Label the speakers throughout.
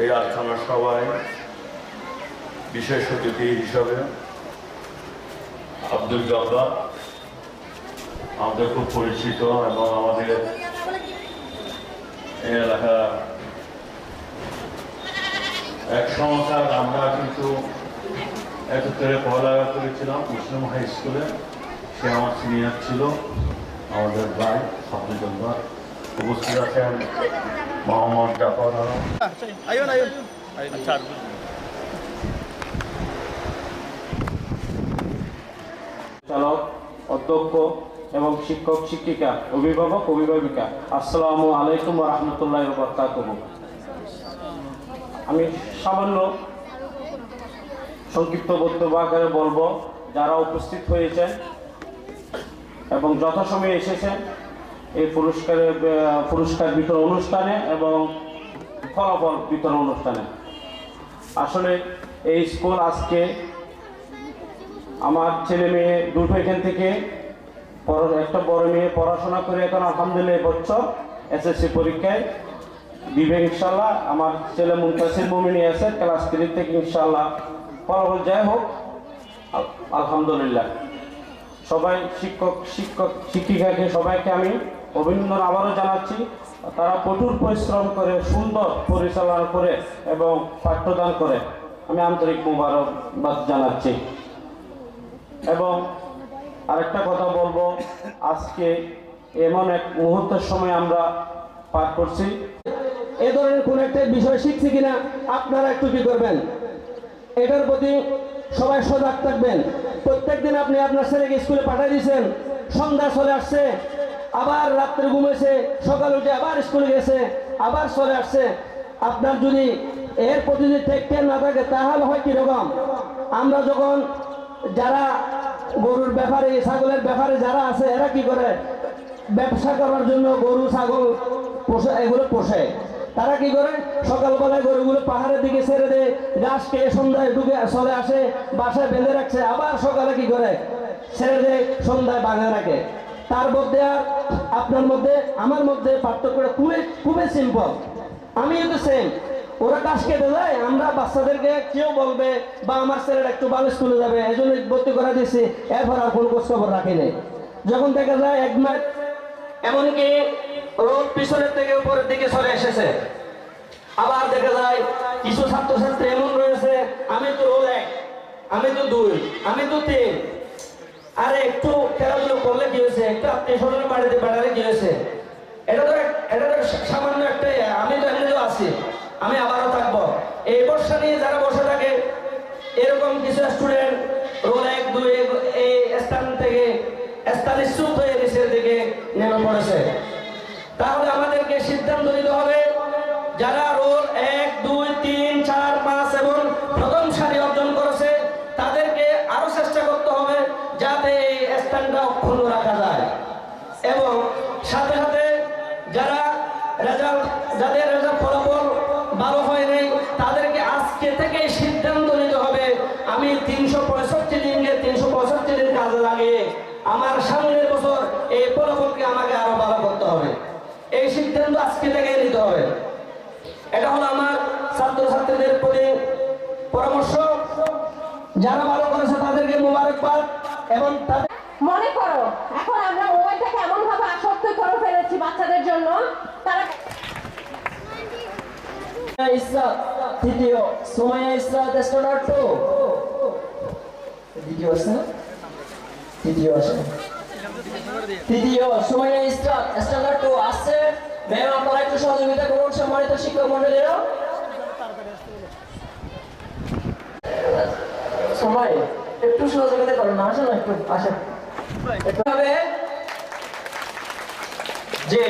Speaker 1: এই আলোচনা সভায় বিশেষ অতিথি হিসাবে আব্দুল জব্বার আমাদের খুব পরিচিত এবং আমাদের এলাকা এক সংখ্যার আমরা কিন্তু একত্রে পড়ালেখা করেছিলাম মুসলিম হাই স্কুলে। সে আমার সিনিয়র ছিল, আমাদের ভাই আব্দুল জব্বার। আছেন মোহাম্মদ জাফর
Speaker 2: চালক, অধ্যক্ষ এবং শিক্ষক, শিক্ষিকা, অভিভাবক, অভিভাবিকা, আসসালামু আলাইকুম রহমতুল্লাহ বরকাত আমি সামান্য সংক্ষিপ্ত বক্তব্য আকারে বলব, যারা উপস্থিত হয়েছেন এবং যথাসময়ে এসেছেন এই পুরস্কারের পুরস্কার বিতরণ অনুষ্ঠানে এবং ফলাফল বিতরণ অনুষ্ঠানে। আসলে এই স্কুল আজকে আমার ছেলে মেয়ে দুটো এখান থেকে একটা বড় মেয়ে পড়াশোনা করে এখন আলহামদুলিল্লাহ বছর এসএসসি পরীক্ষায় দিবে ইনশাল্লাহ আমার ছেলে মুন্তাসির মুমিনী আছে, ক্লাস থ্রি থেকে ইনশাল্লাহ ফলাফল যাই হোক, আল- আলহামদুলিল্লাহ। সবাই শিক্ষক শিক্ষক শিক্ষিকাকে সবাইকে আমি অভিনন্দন আবারও জানাচ্ছি। তারা কঠোর পরিশ্রম করে, সুন্দর পরিচালনা করে এবং পাঠ্যদান করে। আমি আন্তরিক মুবারকবাদ জানাচ্ছি। এবং আরেকটা কথা বলব, আজকে এমন এক মুহূর্তের সময় আমরা পার করছি।
Speaker 3: এ ধরনের কোন একটা বিষয় শিখছি কিনা, আপনারা একটু কি করবেন? এটার প্রতি সবাই সজাগ থাকবেন। প্রত্যেকদিন আপনি আপনার ছেলেকে স্কুলে পাঠিয়ে দিয়েছেন, সন্ধ্যা চলে আসছে আবার রাত্রে ঘুমেছে সকাল উঠে আবার স্কুলে গেছে, আবার চলে আসছে। আপনার যদি এর প্রতি যদি টেক কেয়ার না থাকে, তাহলে হয় কীরকম? আমরা যখন যারা গরুর ব্যাপারে, ছাগলের ব্যাপারে যারা আছে, এরা কি করে? ব্যবসা করার জন্য গরু, ছাগল পোষে, এগুলো পোষে। তারা কি করে? সকালবেলায় গরুগুলো পাহাড়ের দিকে ছেড়ে দেয় ঘাস খেয়ে সন্ধ্যায় ঢুকে চলে আসে, বাসায় বেঁধে রাখছে, আবার সকালে কি করে? ছেড়ে দেয়, সন্ধ্যায় বাঁধে রাখে। তার মধ্যে আর আপনার মধ্যে, আমার মধ্যে পার্থক্যটা খুবই খুবই সিম্পল আমি কিন্তু সেম ওরা কাজ কেটে যায় আমরা বাচ্চাদেরকে কেউ বলবে, বা আমার ছেলেটা একটু ভালো স্কুলে যাবে, এই জন্য ভর্তি করা দিয়েছি, এরপর আর কোনো খোঁজ খবর রাখি নেই। যখন দেখা যায় এক মাস, এমনকি রোদ পিছনের থেকে উপরের দিকে সরে এসেছে। আবার দেখা যায় কিছু ছাত্রছাত্রী এমন রয়েছে, আমি তো রোল এক, আমি তো দুই, আমি তো তিন আরে একটু খেলাধুলো করলে কি হয়েছে? একটু আত্মীয় স্বজনের বাড়িতে বেড়ালে কি হয়েছে? এটা তো এটা তো সামান্য একটা ইয়ে। আমি তো এমনিতেও আছি। আমি আবারও থাকব। এই বর্ষা নিয়ে যারা বসে থাকে, এরকম কিছু স্টুডেন্ট রোল এক, দুই এই স্থান থেকে স্থান স্তূপ হয়ে নিচের দিকে নেমে পড়েছে। তাহলে আমাদেরকে সিদ্ধান্ত নিতে হবে, যারা তিনশো পঁয়ষট্টি দিনকে তিনশো পঁয়ষট্টি দিন কাজে লাগিয়ে আমার সামনের বছর এই ফলাফলকে আমাকে আরও ভালো করতে হবে। এই সিদ্ধান্ত আজকে থেকে নিতে হবে। এটা হলো আমার ছাত্রছাত্রীদের প্রতি পরামর্শ। যারা ভালো করেছে তাদেরকে মোবারকবাদ এবং
Speaker 4: মনে করো এখন আমরা মোবাইলটাকে এমন ভাবে আসক্ত করে ফেলেছি বাচ্চাদের জন্য। তারা
Speaker 3: ইসরাত তৃতীয়। সময় ইসরাত স্ট্যান্ডার্ড টু আছে তৃতীয় আছে তৃতীয় সময় ইসরাত স্ট্যান্ডার্ড টু আসছে। ম্যাম আপনারা একটু সহযোগিতা করুন, সম্মানিত শিক্ষক মন্ডলীরা। সময়, একটু সহযোগিতা করুন, আসেন একটু, আসেন। যে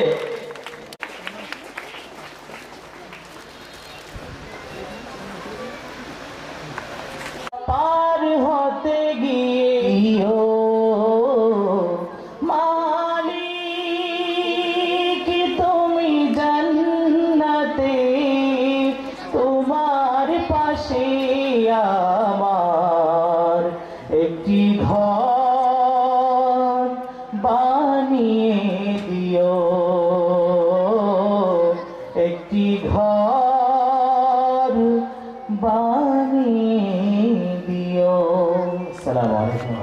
Speaker 3: পাশে আমার একটি ঘর বানিয়ে দিও। একটি ঘর বানিয়ে দিও। সালাম আলাইকুম।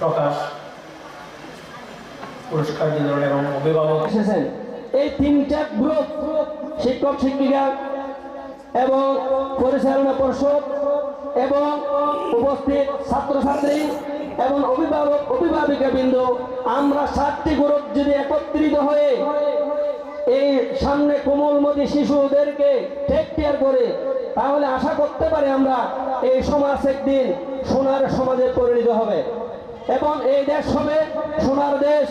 Speaker 5: প্রকাশ পুরস্কার বিতরণ এবং অভিভাবক।
Speaker 3: এসেছেন। এই তিনটা গ্রুপ শিক্ষক, শিক্ষিকা এবং পরিচালনা পর্ষদ এবং উপস্থিত ছাত্রছাত্রী এবং অভিভাবক, অভিভাবিকা বিন্দু, আমরা সাতটি গ্রুপ যদি একত্রিত হয়ে এই সামনে কোমলমতি শিশুদেরকে টেক কেয়ার করে, তাহলে আশা করতে পারি আমরা এই সমাজ একদিন সোনার সমাজে পরিণত হবে। এবং এই দেশ হবে সোনার দেশ।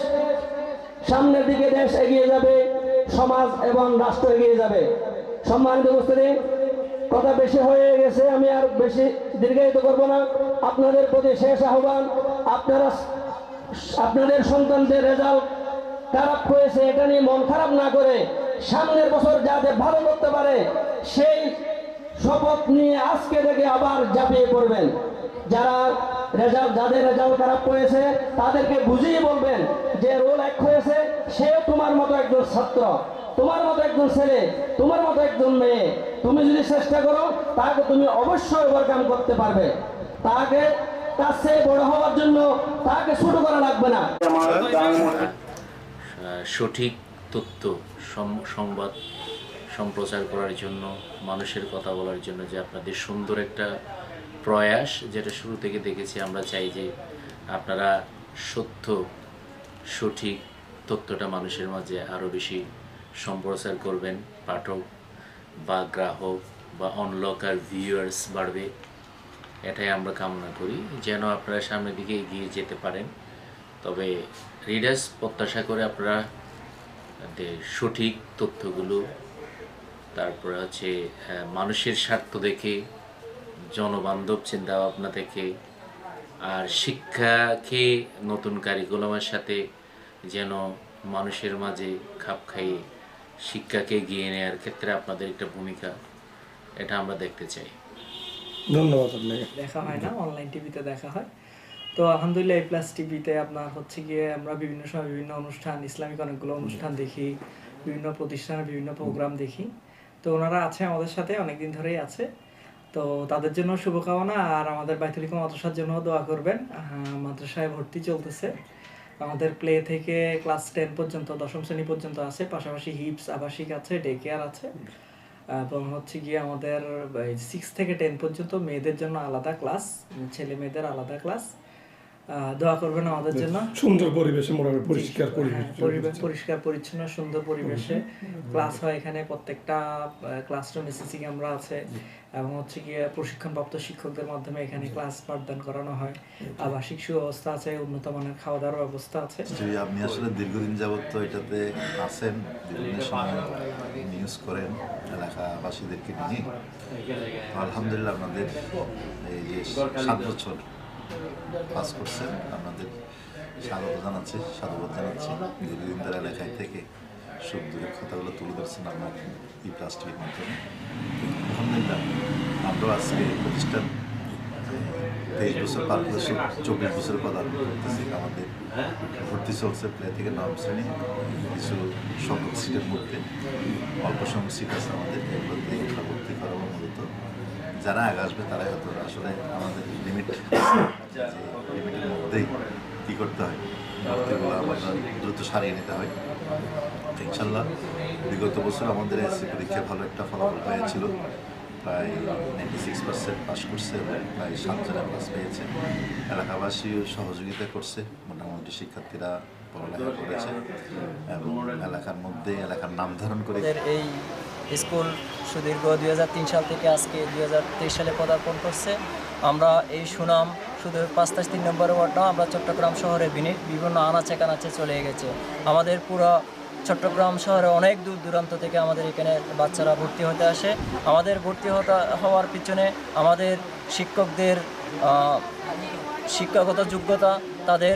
Speaker 3: সামনের দিকে দেশ এগিয়ে যাবে। সমাজ এবং রাষ্ট্র এগিয়ে যাবে। সম্মানিত উপস্থিতি, কথা বেশি হয়ে গেছে, আমি আর বেশি দীর্ঘায়িত করব না। আপনাদের প্রতি শেষ আহ্বান, আপনারা আপনাদের সন্তানদের রেজাল্ট খারাপ হয়েছে, এটা নিয়ে মন খারাপ না করে সামনের বছর যাতে ভালো করতে পারে, সেই শপথ নিয়ে আজকে থেকে আবার ঝাঁপিয়ে পড়বেন। যারা রেজাল্ট যাদের রেজাল্ট খারাপ হয়েছে তাদেরকে বুঝিয়ে বলবেন যে রোল এক হয়েছে, সেও তোমার মতো একজন ছাত্র, তোমার মতো একজন ছেলে, তোমার মতো একজন মেয়ে। তুমি যদি চেষ্টা করো, তাকে তুমি অবশ্যই ওভারকাম করতে পারবে। তাকে তার চেয়ে বড় হওয়ার জন্য তাকে ছোট করা লাগবে না।
Speaker 6: সঠিক তথ্য সংবাদ সম্প্রচার করার জন্য, মানুষের কথা বলার জন্য যে আপনাদের সুন্দর একটা প্রয়াস, যেটা শুরু থেকে দেখেছি, আমরা চাই যে আপনারা সত্য, সঠিক তথ্যটা মানুষের মাঝে আরও বেশি সম্প্রচার করবেন। পাঠক বা গ্রাহক বা অনলকার ভিউয়ার্স বাড়বে। এটাই আমরা কামনা করি, যেন আপনারা সামনের দিকে এগিয়ে যেতে পারেন। তবে রিডার্স প্রত্যাশা করে আপনারা সঠিক তথ্যগুলো, তারপরে হচ্ছে মানুষের স্বার্থ দেখে জনবান্ধব চিন্তা ভাবনা থেকে আর শিক্ষাকে নতুন কারিকুলামের সাথে যেন মানুষের মাঝে খাপ খাইয়ে শিক্ষাকে এগিয়ে নেওয়ার ক্ষেত্রে আপনাদের একটা ভূমিকা এটা আমরা দেখতে চাই।
Speaker 7: ধন্যবাদ আপনাকে।
Speaker 5: দেখা হয় না অনলাইন টিভিতে দেখা হয়। তো আলহামদুলিল্লাহ এই প্লাস টিভিতে আপনার হচ্ছে গিয়ে আমরা বিভিন্ন সময় বিভিন্ন অনুষ্ঠান ইসলামিক অনেকগুলো অনুষ্ঠান দেখি বিভিন্ন প্রতিষ্ঠানের বিভিন্ন প্রোগ্রাম দেখি। তো ওনারা আছে আমাদের সাথে অনেকদিন ধরেই আছে। তো তাদের জন্য শুভকামনা, আর আমাদের বাইতুলিকা মাদ্রাসার জন্য দোয়া করবেন। মাদ্রাসায় ভর্তি চলতেছে। আমাদের প্লে থেকে ক্লাস টেন পর্যন্ত, দশম শ্রেণি পর্যন্ত আছে। পাশাপাশি হিপস আবাসিক আছে ডে কেয়ার আছে। এবং হচ্ছে গিয়ে আমাদের সিক্স থেকে টেন পর্যন্ত মেয়েদের জন্য আলাদা ক্লাস ছেলে মেয়েদের আলাদা ক্লাস দোয়া করবেন আমাদের জন্য।
Speaker 7: সুন্দর পরিবেশে মোটামুটি পরিষ্কার পরিবেশ।
Speaker 5: হ্যাঁ, পরিষ্কার পরিচ্ছন্ন সুন্দর পরিবেশে ক্লাস হয় এখানে প্রত্যেকটা ক্লাসরুম এসিসি ক্যামেরা আছে এবং হচ্ছে গিয়ে প্রশিক্ষণপ্রাপ্ত শিক্ষকদের মাধ্যমে এখানে ক্লাস পাঠদান করানো হয়। আবাসিক সুব্যবস্থা আছে উন্নত মানের খাওয়া দাওয়ার ব্যবস্থা আছে।
Speaker 8: জি, আপনি আসলে দীর্ঘদিন যাবত তো এটাতে আছেন বিভিন্ন সময় নিউজ করেন এলাকাবাসীদেরকে নিয়ে। আলহামদুলিল্লাহ আপনাদের এই যে সাত বছর পাস করছেন, আপনাদের স্বাগত জানাচ্ছি, সাধুবাদ জানাচ্ছি। দীর্ঘদিন ধরে এলাকায় থেকে সুখ দুঃখের কথাগুলো তুলে ধরছেন আপনার এই প্লাস্টিকের মাধ্যমে। আলহামদুলিল্লাহ আমরাও আজকে প্রতিষ্ঠান তেইশ বছর পার করেছি চব্বিশ কথা আমি করতেছি। আমাদের ভর্তি চলছে প্লে থেকে নবম শ্রেণি, কিছু সংখ্যক সিটের মধ্যে। অল্প সংখ্যক সিট আছে আমাদের, এগুলোতে ভর্তি করাবো মূলত। যারা আগে আসবে তারাই হয়তো আসলে আমাদের লিমিট লিমিটের মধ্যেই কী করতে হয়? ভর্তিগুলো আমাদের দ্রুত সারিয়ে নিতে হয়। ইনশাল্লাহ বিগত বছর আমাদের এসসি পরীক্ষায় ভালো একটা ফলাফল পেয়েছিল। প্রায় নাইনটি সিক্স পার্সেন্ট পাস করছে এবং প্রায় সাতজনের পাস পেয়েছে। এলাকাবাসীও সহযোগিতা করছে। মোটামুটি শিক্ষার্থীরা পড়ালেখা করেছে। এবং এলাকার মধ্যে এলাকার নাম ধারণ করে
Speaker 9: স্কুল সুদীর্ঘ দুই হাজার তিন সাল থেকে আজকে দুই হাজার তেইশ সালে পদার্পণ করছে। আমরা এই সুনাম শুধু পাঁচতাশ তিন নম্বর ওয়ার্ড না আমরা চট্টগ্রাম শহরে বিভিন্ন আনাচে কানাচে চলে গেছে। আমাদের পুরো চট্টগ্রাম শহরে অনেক দূর দূরান্ত থেকে আমাদের এখানে বাচ্চারা ভর্তি হতে আসে। আমাদের ভর্তি হতে হওয়ার পিছনে আমাদের শিক্ষকদের শিক্ষাগত যোগ্যতা, তাদের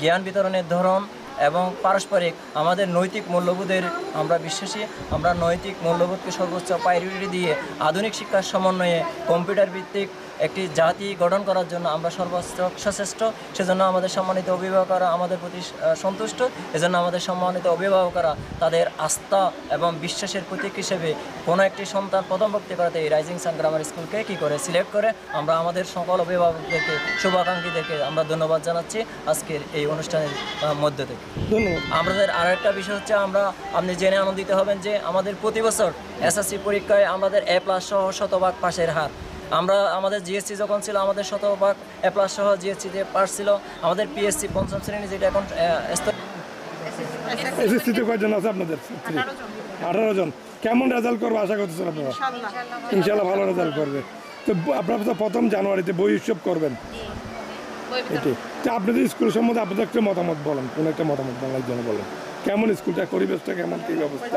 Speaker 9: জ্ঞান বিতরণের ধরন এবং পারস্পরিক আমাদের নৈতিক মূল্যবোধের আমরা বিশ্বাসী, আমরা নৈতিক মূল্যবোধকে সর্বোচ্চ প্রায়োরিটি দিয়ে আধুনিক শিক্ষার সমন্বয়ে কম্পিউটার ভিত্তিক একটি জাতি গঠন করার জন্য আমরা সর্বোচ্চ সচেষ্ট সেজন্য আমাদের সম্মানিত অভিভাবকরা আমাদের প্রতি সন্তুষ্ট। এজন্য আমাদের সম্মানিত অভিভাবকরা তাদের আস্থা এবং বিশ্বাসের প্রতীক হিসেবে কোনো একটি সন্তান প্রথম ভক্তি করাতে এই রাইজিং সান গ্রামার স্কুলকে কী করে সিলেক্ট করে আমরা আমাদের সকল অভিভাবকদেরকে শুভাকাঙ্ক্ষীদেরকে আমরা ধন্যবাদ জানাচ্ছি আজকের এই অনুষ্ঠানের মধ্য থেকে। আমাদের আর একটা বিষয় হচ্ছে আমরা আপনি জেনে আনন্দিত হবেন যে আমাদের প্রতি বছর এসএসসি পরীক্ষায় আমাদের এ প্লাস সহ শতভাগ পাশের হার। আমরা আমাদের জিএসসি যখন ছিল আমাদের শতভাগ এ প্লাস সহ জিএসসি যে পাস ছিল আমাদের পিএসসি পঞ্চম শ্রেণি যেটা এখন
Speaker 7: এসএসসিতে কয়জন আছে আপনাদের? আঠারো জন। কেমন রেজাল্ট করবে আশা করতেছেন আপনারা? ইনশাল্লাহ। ভালো রেজাল্ট করবে। তো আপনারা তো প্রথম জানুয়ারিতে বই উৎসব করবেন। এটি। তো আপনাদের স্কুল সম্বন্ধে আপনাদের একটা মতামত বলেন কোন একটা মতামত বাংলার জন্য বলেন। কেমন স্কুলটা পরিবেশটা কেমন কি ব্যবস্থা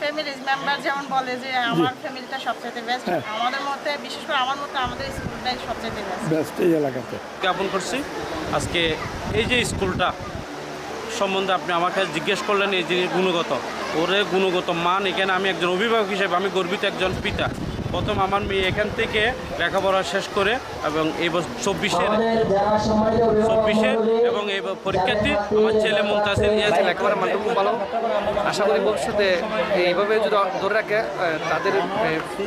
Speaker 10: ফ্যামিলি মেম্বার যেমন বলে যে আমার ফ্যামিলিটা সবচেয়ে বেস্ট
Speaker 7: হ্যাঁ।
Speaker 10: আমাদের মতে বিশেষ করে আমার মতে আমাদের স্কুলটাই সবচেয়ে বেস্ট
Speaker 7: বেস্ট এই এলাকাতে।
Speaker 2: জ্ঞাপন করছি। আজকে এই যে স্কুলটা সম্বন্ধে আপনি আমাকে জিজ্ঞেস করলেন এই যে গুণগত। ওরে গুণগত মান এখানে আমি একজন অভিভাবক হিসেবে আমি গর্বিত একজন পিতা। প্রথম আমার মেয়ে এখান থেকে লেখাপড়া শেষ করে এবং এই বছর চব্বিশের চব্বিশের এবং এই পরীক্ষার্থী আমার ছেলে মুমতাজের
Speaker 11: লেখাপড়ার মান খুব ভালো। আশা করি ভবিষ্যতে এইভাবে যদি ধরে রাখে তাদের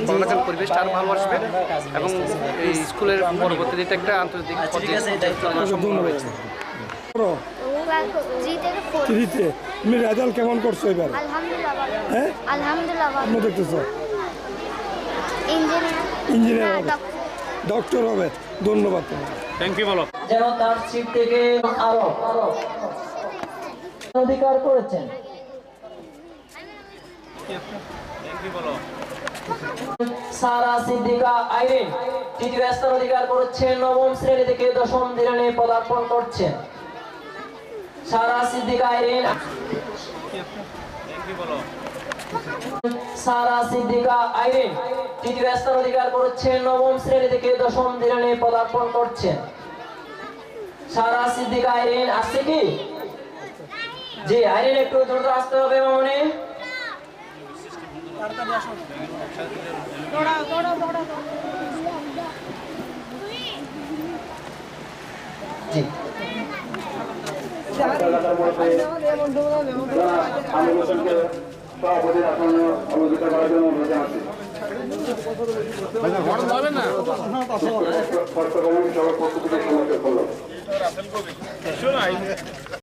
Speaker 11: পড়ালেখার পরিবেশটা আরও ভালো আসবে এবং এই স্কুলের পরবর্তীতে এটা একটা আন্তর্জাতিক
Speaker 7: থ্রিতে তুমি রেজাল্ট কেমন করছ এবার?
Speaker 12: আলহামদুলিল্লাহ।
Speaker 7: হ্যাঁ?
Speaker 12: আলহামদুলিল্লাহ।
Speaker 7: দেখতেছো।
Speaker 12: ইঞ্জিনিয়ার।
Speaker 7: ইঞ্জিনিয়ার
Speaker 12: হ্যাঁ,
Speaker 7: হবে।
Speaker 12: ডক্টর।
Speaker 7: ডক্টর হবে। ধন্যবাদ
Speaker 2: থ্যাংক ইউ বলো।
Speaker 9: যেন তার সিট থেকে আরও। অধিকার করেছেন
Speaker 2: থ্যাংক ইউ বলো।
Speaker 9: সারা সিদ্দিকা আইরিন তৃতীয় স্থান অধিকার করেছেন নবম শ্রেণি থেকে দশম শ্রেণি পদার্পণ করছেন। সারা সিদ্দিকা আইরিন।
Speaker 2: থ্যাংক ইউ বলো।
Speaker 9: সারা সিদ্দিকা আইরিন তৃতীয় স্থান অধিকার করেছেন, নবম শ্রেণি থেকে দশম শ্রেণি পদার্পণ করছেন। সারা সিদ্দিকা আইরিন আসছে কি? জি, আইরিন একটু দ্রুত আসতে হবে, মামনি। জি।
Speaker 13: সভাপতির আসন অলঙ্কৃত করার জন্য অনুরোধ জানাচ্ছি সবার পক্ষ